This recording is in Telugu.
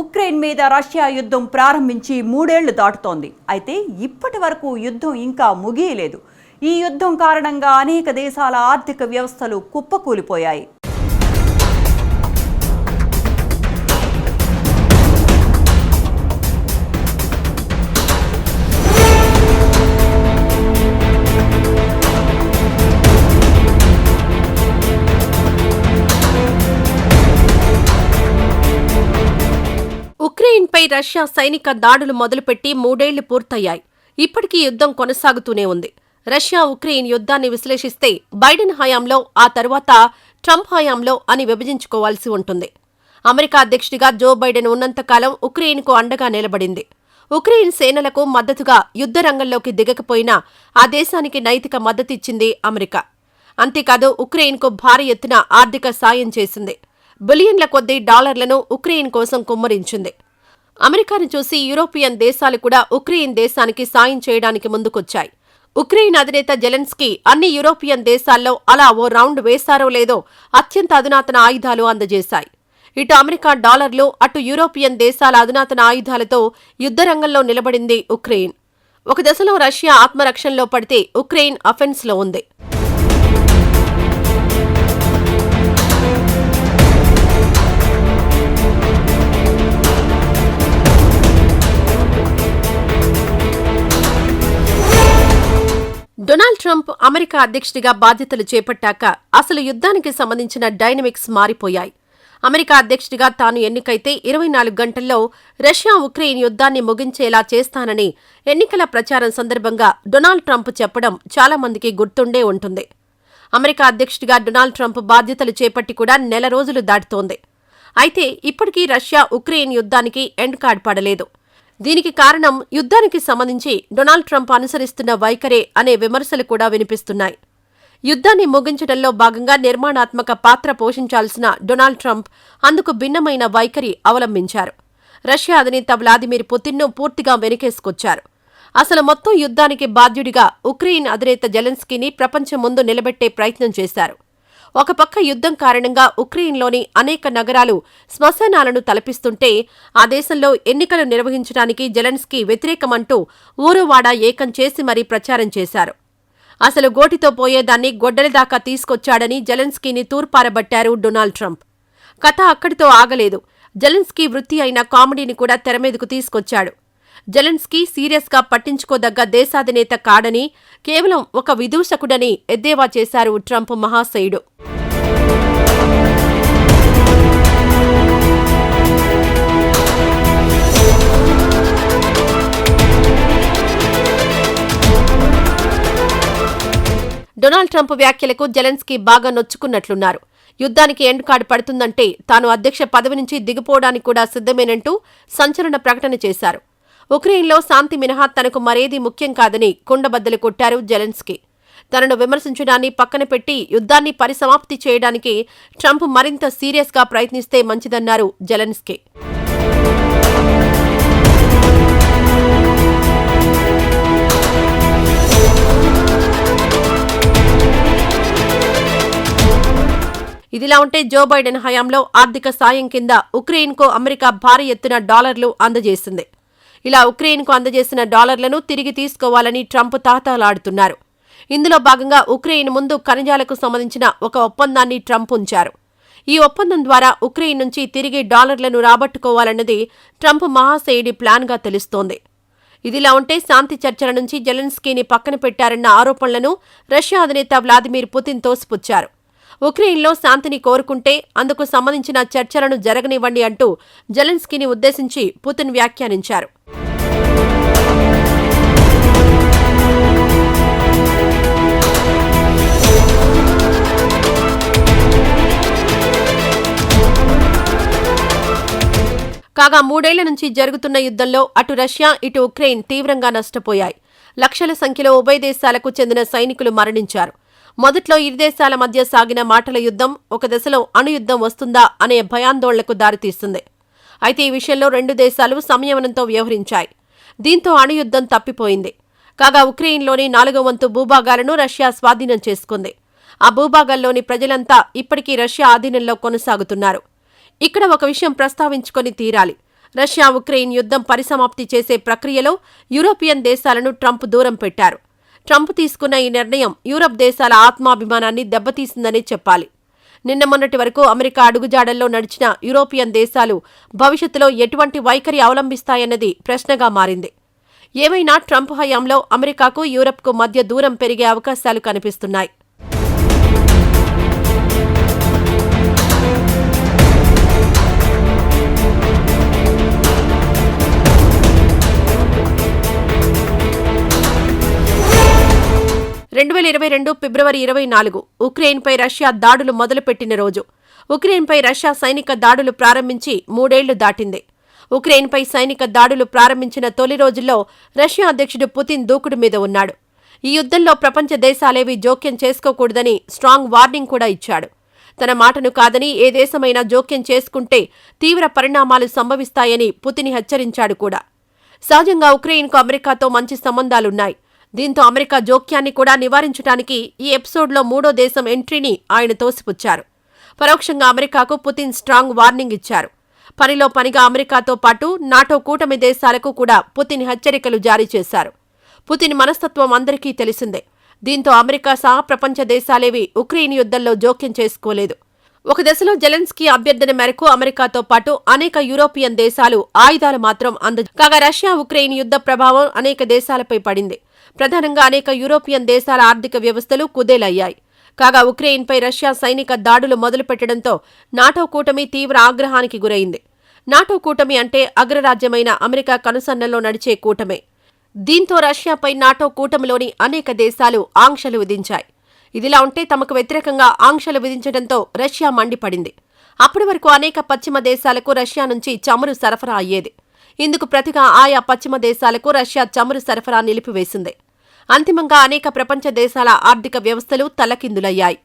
ఉక్రెయిన్ మీద రష్యా యుద్ధం ప్రారంభించి మూడేళ్ళు దాటుతోంది. అయితే ఇప్పటి వరకు యుద్ధం ఇంకా ముగియలేదు. ఈ యుద్ధం కారణంగా అనేక దేశాల ఆర్థిక వ్యవస్థలు కుప్పకూలిపోయాయి. ఉక్రెయిన్పై రష్యా సైనిక దాడులు మొదలుపెట్టి మూడేళ్ళు పూర్తయ్యాయి. ఇప్పటికీ యుద్ధం కొనసాగుతూనే ఉంది. రష్యా ఉక్రెయిన్ యుద్ధాన్ని విశ్లేషిస్తే బైడెన్ హయాంలో ఆ తర్వాత ట్రంప్ హయాంలో అని విభజించుకోవాల్సి ఉంటుంది. అమెరికా అధ్యక్షుడిగా జో బైడెన్ ఉన్నంతకాలం ఉక్రెయిన్కు అండగా నిలబడింది. ఉక్రెయిన్ సేనలకు మద్దతుగా యుద్ధ రంగంలోకి దిగకపోయినా ఆ దేశానికి నైతిక మద్దతిచ్చింది అమెరికా. అంతేకాదు ఉక్రెయిన్కు భారీ ఎత్తున ఆర్థిక సాయం చేసింది. బిలియన్ల కొద్దీ డాలర్లను ఉక్రెయిన్ కోసం కుమ్మరించింది. అమెరికాను చూసి యూరోపియన్ దేశాలు కూడా ఉక్రెయిన్ దేశానికి సాయం చేయడానికి ముందుకొచ్చాయి. ఉక్రెయిన్ అధినేత జెలెన్స్కీ అన్ని యూరోపియన్ దేశాల్లో అలా ఓ రౌండ్ వేశారో లేదో అత్యంత అధునాతన ఆయుధాలు అందజేశాయి. ఇటు అమెరికా డాలర్లు అటు యూరోపియన్ దేశాల అధునాతన ఆయుధాలతో యుద్ధరంగంలో నిలబడింది ఉక్రెయిన్. ఒక దశలో రష్యా ఆత్మరక్షణలో పడితే ఉక్రెయిన్ అఫెన్స్లో ఉంది. అమెరికా అధ్యక్షుడిగా బాధ్యతలు చేపట్టాక అసలు యుద్ధానికి సంబంధించిన డైనమిక్స్ మారిపోయాయి. అమెరికా అధ్యక్షుడిగా తాను ఎన్నికైతే ఇరవై నాలుగు గంటల్లో రష్యా ఉక్రెయిన్ యుద్ధాన్ని ముగించేలా చేస్తానని ఎన్నికల ప్రచారం సందర్భంగా డొనాల్డ్ ట్రంప్ చెప్పడం చాలా మందికి గుర్తుండే ఉంటుంది. అమెరికా అధ్యక్షుడిగా డొనాల్డ్ ట్రంప్ బాధ్యతలు చేపట్టి కూడా నెల రోజులు దాటుతోంది. అయితే ఇప్పటికీ రష్యా ఉక్రెయిన్ యుద్ధానికి ఎండ్ కార్డ్ పడలేదు. దీనికి కారణం యుద్ధానికి సంబంధించి డొనాల్డ్ ట్రంప్ అనుసరిస్తున్న వైఖరే అనే విమర్శలు కూడా వినిపిస్తున్నాయి. యుద్ధాన్ని ముగించడంలో భాగంగా నిర్మాణాత్మక పాత్ర పోషించాల్సిన డొనాల్డ్ ట్రంప్ అందుకు భిన్నమైన వైఖరి అవలంబించారు. రష్యా అధినేత వ్లాదిమిర్ పుతిన్ను పూర్తిగా వెనుకేసుకొచ్చారు. అసలు మొత్తం యుద్ధానికి బాధ్యుడిగా ఉక్రెయిన్ అధినేత జెలెన్స్కీని ప్రపంచం ముందు నిలబెట్టే ప్రయత్నం చేశారు. ఒకపక్క యుద్ధం కారణంగా ఉక్రెయిన్లోని అనేక నగరాలు శ్మశానాలను తలపిస్తుంటే ఆ దేశంలో ఎన్నికలు నిర్వహించడానికి జెలెన్స్కీ వ్యతిరేకమంటూ ఊరువాడా ఏకం చేసి మరీ ప్రచారం చేశారు. అసలు గోటితో పోయేదాన్ని గొడ్డలిదాకా తీసుకొచ్చాడని జెలెన్స్కీని తూర్పారబట్టారు డొనాల్డ్ ట్రంప్. కథ అక్కడితో ఆగలేదు. జెలెన్స్కీ వృత్తి అయిన కామెడీని కూడా తెరమీదకు తీసుకొచ్చాడు. జెలెన్స్కీ సీరియస్గా పట్టించుకోదగ్గ దేశాధినేత కాడని కేవలం ఒక విదూషకుడని ఎద్దేవా చేశారు ట్రంప్ మహాశయుడు. డొనాల్డ్ ట్రంప్ వ్యాఖ్యలకు జెలెన్స్కీ బాగా నొచ్చుకున్నట్లున్నారు. యుద్ధానికి ఎండ్ కార్డ్ పడుతుందంటే తాను అధ్యక్ష పదవి నుంచి దిగిపోవడానికి కూడా సిద్ధమేనంటూ సంచలన ప్రకటన చేశారు. ఉక్రెయిన్లో శాంతి మినహా తనకు మరేది ముఖ్యం కాదని కుండబద్దలు కొట్టారు జెలెన్స్కీ. తనను విమర్శించడాన్ని పక్కన పెట్టి యుద్ధాన్ని పరిసమాప్తి చేయడానికి ట్రంప్ మరింత సీరియస్గా ప్రయత్నిస్తే మంచిదన్నారు జెలెన్స్కీ. ఇదిలా ఉంటే జో బైడెన్ హయాంలో ఆర్థిక సాయం కింద ఉక్రెయిన్కు అమెరికా భారీ ఎత్తున డాలర్లు అందజేసింది. ఇలా ఉక్రెయిన్కు అందజేసిన డాలర్లను తిరిగి తీసుకోవాలని ట్రంప్ తాతాలాడుతున్నారు. ఇందులో భాగంగా ఉక్రెయిన్ ముందు ఖనిజాలకు సంబంధించిన ఒక ఒప్పందాన్ని ట్రంప్ ఉంచారు. ఈ ఒప్పందం ద్వారా ఉక్రెయిన్ నుంచి తిరిగి డాలర్లను రాబట్టుకోవాలన్నది ట్రంప్ మహాశయుడి ప్లాన్గా తెలుస్తోంది. ఇదిలా ఉంటే శాంతి చర్చల నుంచి జెలెన్స్కీని పక్కన పెట్టారన్న ఆరోపణలను రష్యా అధినేత వ్లాదిమిర్ పుతిన్ తోసిపుచ్చారు. ఉక్రెయిన్లో శాంతిని కోరుకుంటే అందుకు సంబంధించిన చర్చలను జరగనివ్వండి అంటూ జెలెన్స్కీని ఉద్దేశించి పుతిన్ వ్యాఖ్యానించారు. కాగా మూడేళ్ళ నుంచి జరుగుతున్న యుద్ధంలో అటు రష్యా ఇటు ఉక్రెయిన్ తీవ్రంగా నష్టపోయాయి. లక్షల సంఖ్యలో ఉభయ దేశాలకు చెందిన సైనికులు మరణించారు. మొదట్లో ఇరు దేశాల మధ్య సాగిన మాటల యుద్ధం ఒక దశలో అణుయుద్ధం వస్తుందా అనే భయాందోళనకు దారితీస్తుంది అయితే ఈ విషయంలో రెండు దేశాలు సంయమనంతో వ్యవహరించాయి. దీంతో అణుయుద్ధం తప్పిపోయింది. కాగా ఉక్రెయిన్లోని నాలుగో వంతు భూభాగాలను రష్యా స్వాధీనం చేసుకుంది. ఆ భూభాగాల్లోని ప్రజలంతా ఇప్పటికీ రష్యా ఆధీనంలో కొనసాగుతున్నారు. ఇక్కడ ఒక విషయం ప్రస్తావించుకొని తీరాలి. రష్యా ఉక్రెయిన్ యుద్ధం పరిసమాప్తి చేసే ప్రక్రియలో యూరోపియన్ దేశాలను ట్రంప్ దూరం పెట్టారు. ట్రంప్ తీసుకున్న ఈ నిర్ణయం యూరప్ దేశాల ఆత్మాభిమానాన్ని దెబ్బతీసిందనే చెప్పాలి. నిన్న మొన్నటి వరకు అమెరికా అడుగుజాడల్లో నడిచిన యూరోపియన్ దేశాలు భవిష్యత్తులో ఎటువంటి వైఖరి అవలంబిస్తాయన్నది ప్రశ్నగా మారింది. ఏమైనా ట్రంప్ హయాంలో అమెరికాకు యూరప్కు మధ్య దూరం పెరిగే అవకాశాలు కనిపిస్తున్నాయి. రెండు వేల ఇరవై రెండు ఫిబ్రవరి ఇరవై నాలుగు ఉక్రెయిన్పై రష్యా దాడులు మొదలుపెట్టిన రోజు. ఉక్రెయిన్పై రష్యా సైనిక దాడులు ప్రారంభించి మూడేళ్ళు దాటింది. ఉక్రెయిన్పై సైనిక దాడులు ప్రారంభించిన తొలి రోజుల్లో రష్యా అధ్యక్షుడు పుతిన్ దూకుడు మీద ఉన్నాడు. ఈ యుద్ధంలో ప్రపంచ దేశాలేవి జోక్యం చేసుకోకూడదని స్ట్రాంగ్ వార్నింగ్ కూడా ఇచ్చాడు. తన మాటను కాదని ఏ దేశమైనా జోక్యం చేసుకుంటే తీవ్ర పరిణామాలు సంభవిస్తాయని పుతిన్ హెచ్చరించాడు కూడా. సహజంగా ఉక్రెయిన్కు అమెరికాతో మంచి సంబంధాలున్నాయి. దీంతో అమెరికా జోక్యాన్ని కూడా నివారించడానికి ఈ ఎపిసోడ్లో మూడో దేశం ఎంట్రీని ఆయన తోసిపుచ్చారు. పరోక్షంగా అమెరికాకు పుతిన్ స్ట్రాంగ్ వార్నింగ్ ఇచ్చారు. పనిలో పనిగా అమెరికాతో పాటు నాటో కూటమి దేశాలకు కూడా పుతిన్ హెచ్చరికలు జారీ చేశారు. పుతిన్ మనస్తత్వం అందరికీ తెలిసిందే. దీంతో అమెరికా సహా ప్రపంచ దేశాలేవి ఉక్రెయిన్ యుద్ధంలో జోక్యం చేసుకోలేదు. ఒక దశలో జెలెన్స్కీ అభ్యర్థన మేరకు అమెరికాతో పాటు అనేక యూరోపియన్ దేశాలు ఆయుధాలు మాత్రం అంద కాగా రష్యా ఉక్రెయిన్ యుద్ధ ప్రభావం అనేక దేశాలపై పడింది. ప్రధానంగా అనేక యూరోపియన్ దేశాల ఆర్థిక వ్యవస్థలు కుదేలయ్యాయి. కాగా ఉక్రెయిన్పై రష్యా సైనిక దాడులు మొదలుపెట్టడంతో నాటో కూటమి తీవ్ర ఆగ్రహానికి గురైంది. నాటో కూటమి అంటే అగ్రరాజ్యమైన అమెరికా కనుసన్నల్లో నడిచే కూటమే. దీంతో రష్యాపై నాటో కూటమిలోని అనేక దేశాలు ఆంక్షలు విధించాయి. ఇదిలా ఉంటే తమకు వ్యతిరేకంగా ఆంక్షలు విధించడంతో రష్యా మండిపడింది. అప్పటి వరకు అనేక పశ్చిమ దేశాలకు రష్యా నుంచి చమురు సరఫరా అయ్యేది. ఇందుకు ప్రతిగా ఆయా పశ్చిమ దేశాలకు రష్యా చమురు సరఫరా నిలిపివేసింది. అంతిమంగా అనేక ప్రపంచ దేశాల ఆర్థిక వ్యవస్థలు తలకిందులయ్యాయి.